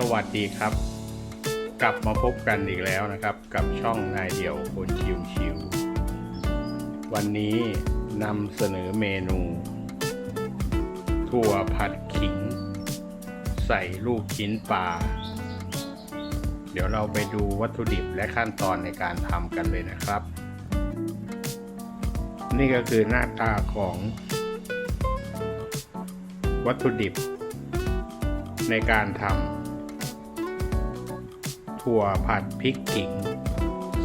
สวัสดีครับ กลับมาพบกันอีกแล้วนะครับ กับช่องนายเดี่ยวคนชิวชิวๆวันนี้นำเสนอเมนู ถั่วผัดขิง ใส่ลูกชิ้นปลาเดี๋ยวเราไปดูวัตถุดิบและขั้นตอนในการทำกันเลยนะครับ นี่ก็คือหน้าตาของวัตถุดิบในการทำ ถั่วผัดพริกขิง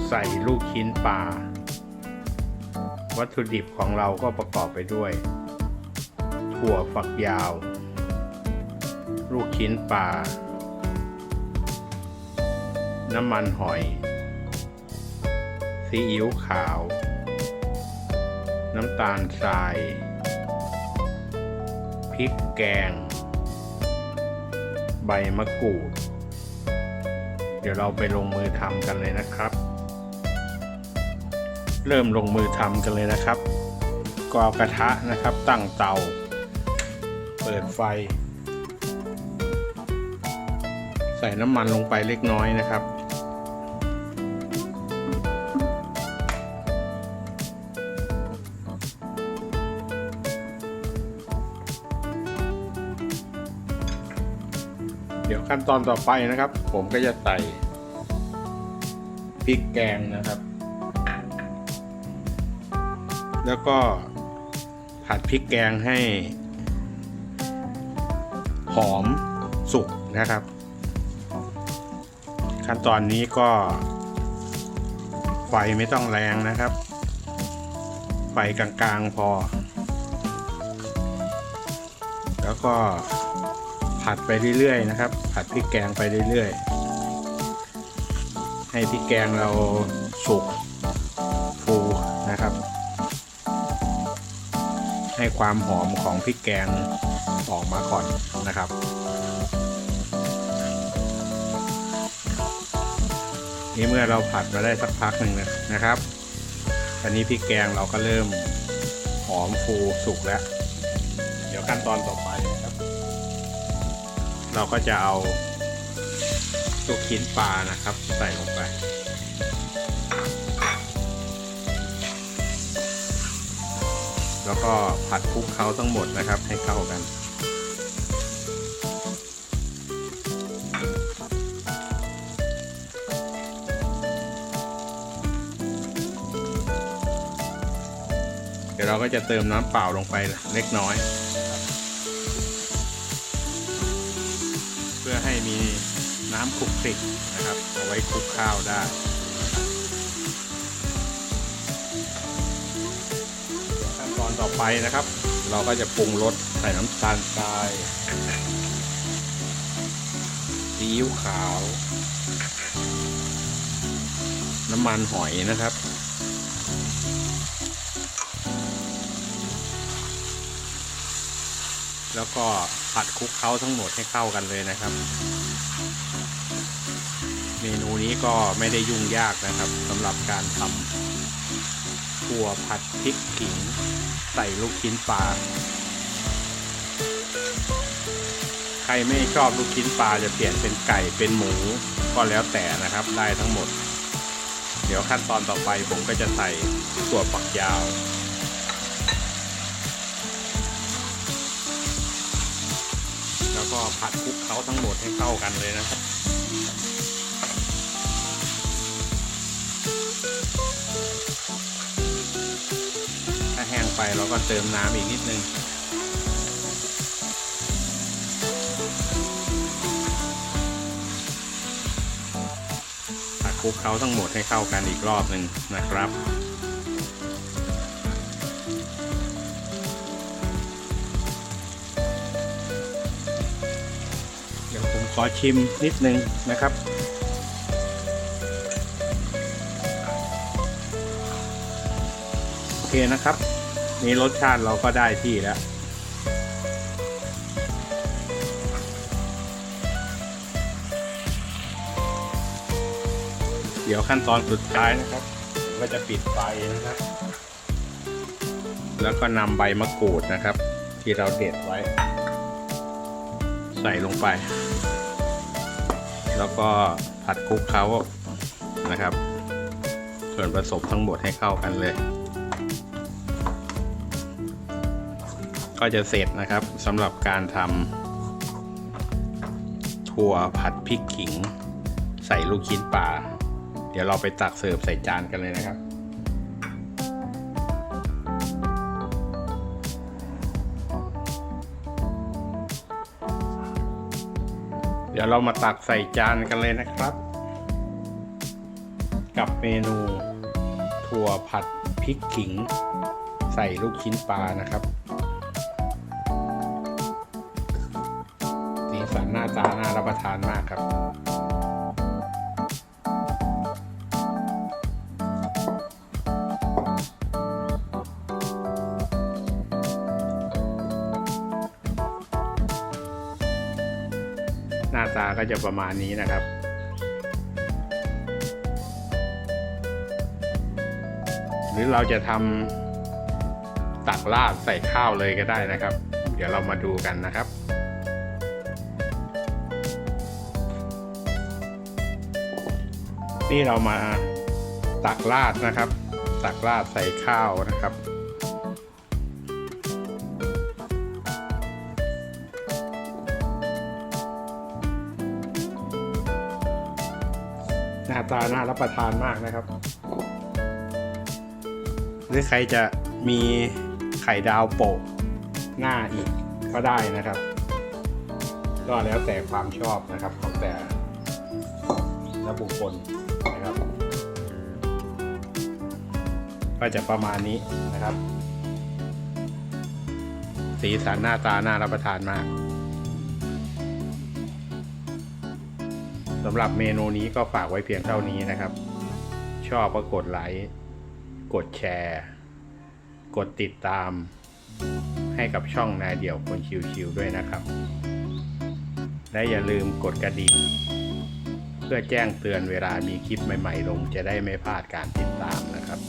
ใส่ลูกชิ้นปลา วัตถุดิบของเราก็ประกอบไปด้วย ถั่วฝักยาว ลูกชิ้นปลา น้ำมันหอย ซีอิ๊วขาว น้ำตาลทรายพริกแกง ใบมะกรูด เดี๋ยวเราไปลงมือทำกันเลยนะครับ เริ่มลงมือทำกันเลยนะครับก็เอากระทะนะครับตั้งเตา เปิดไฟ ใส่น้ำมันลงไปเล็กน้อยนะครับ ขั้นตอนต่อไปนะครับ ผมก็จะใส่พริกแกงนะครับ แล้วก็ผัดพริกแกงให้ หอมสุกนะครับ ขั้นตอนนี้ก็ไฟไม่ต้องแรงนะครับ ไฟกลางๆพอ แล้วก็ ผัดไปเรื่อยๆนะครับ ผัดพริกแกงไปเรื่อยๆ ให้พริกแกงเราสุกฟูนะครับ ให้ความหอมของพริกแกงออกมาก่อนนะครับนี่เมื่อเราผัดมาได้สักพักหนึ่งนะครับตอนนี้พริกแกงเราก็เริ่มหอมฟูสุกแล้ว เดี๋ยวขั้นตอนต่อไป เราก็จะเอาลูกชิ้นปลานะครับ ใส่ลงไป แล้วก็ผัดคลุกเคล้าทั้งหมดนะครับ ให้เข้ากันเดี๋ยวเราก็จะเติมน้ำเปล่าลงไปเล็กน้อย น้ำคลุกคลิกนะครับ เอาไว้คลุกข้าวได้ขั้นตอนต่อไปนะครับ เราก็จะปรุงรสใส่น้ำตาลทรายซีอิ๊วขาว น้ำมันหอยนะครับแล้วก็ผัดคลุกเคล้าทั้งหมดให้เข้ากันเลยนะครับ เมนูนี้ก็ไม่ได้ยุ่งยากนะครับสำหรับการทำถั่วผัดพริกขิง ใส่ลูกชิ้นปลาใครไม่ชอบลูกชิ้นปลาจะเปลี่ยนเป็นไก่เป็นหมูก็แล้วแต่นะครับได้ทั้งหมด เดี๋ยวขั้นตอนต่อไปผมก็จะใส่ถั่วฝักยาวแล้วก็ผัดคลุกเขาทั้งหมดให้เข้ากันเลยนะครับ แห้งไปเราก็เติมน้ำอีกนิดนึงผัดคลุกเขาทั้งหมดให้เข้ากันอีกรอบหนึ่งนะครับเดี๋ยวผมขอชิมนิดนึงนะครับ โอเคนะครับ นี่รสชาติเราก็ได้ที่แล้ว เดี๋ยวขั้นตอนสุดท้ายนะครับผมก็จะปิดไฟนะครับ แล้วก็นำใบมะกรูดนะครับ ที่เราเด็ดไว้ ใส่ลงไป แล้วก็ผัดคลุกเคล้านะครับ ส่วนผสมทั้งหมดให้เข้ากันเลย ก็จะเสร็จนะครับสำหรับการทำถั่วผัดพริกขิง ใส่ลูกชิ้นปลาเดี๋ยวเราไปตักเสิร์ฟใส่จานกันเลยนะครับเดี๋ยวเรามาตักใส่จานกันเลยนะครับ กับเมนูถั่วผัดพริกขิง ใส่ลูกชิ้นปลานะครับ สันหน้าตาน่ารับประทานมากครับ หน้าตาก็จะประมาณนี้นะครับหรือเราจะทำตักราดใส่ข้าวเลยก็ได้นะครับ เดี๋ยวเรามาดูกันนะครับ นี่เรามาตักราดนะครับ ตักราดใส่ข้าวนะครับหน้าตาน่ารับประทานมากนะครับ หรือใครจะมีไข่ดาวโปะหน้าอีกก็ได้นะครับ ก็แล้วแต่ความชอบนะครับของแต่ละบุคคล ก็จะประมาณนี้นะครับ สีสันหน้าตาน่ารับประทานมากสำหรับเมนูนี้ก็ฝากไว้เพียงเท่านี้นะครับ ชอบก็กดไลค์กดแชร์ กดติดตาม ให้กับช่องนายเดี่ยวคนชิวๆด้วยนะครับ และอย่าลืมกดกระดิ่ง เพื่อแจ้งเตือนเวลามีคลิปใหม่ๆ ลงจะได้ไม่พลาดการติดตามนะครับ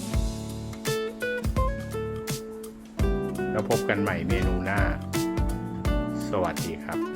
แล้วพบกันใหม่เมนูหน้า สวัสดีครับ